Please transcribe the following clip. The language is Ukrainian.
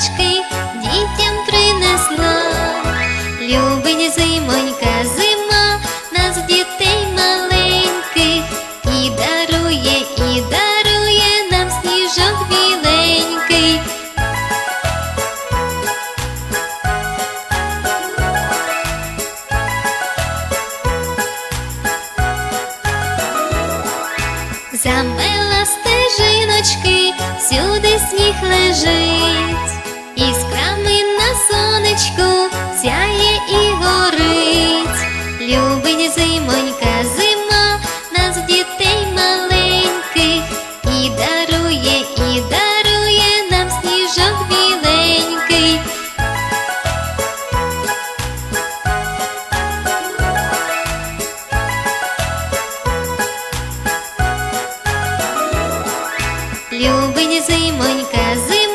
Свічки дітям принесла, любить зимонька зима, нас дітей маленьких, і дарує, і дарує нам сніжок біленький. Замела стежиночки, всюди сніг лежить. Приходить зимонька зима, нас дітей маленьких і дарує, і дарує нам сніжок біленький. Любить зимонька зима.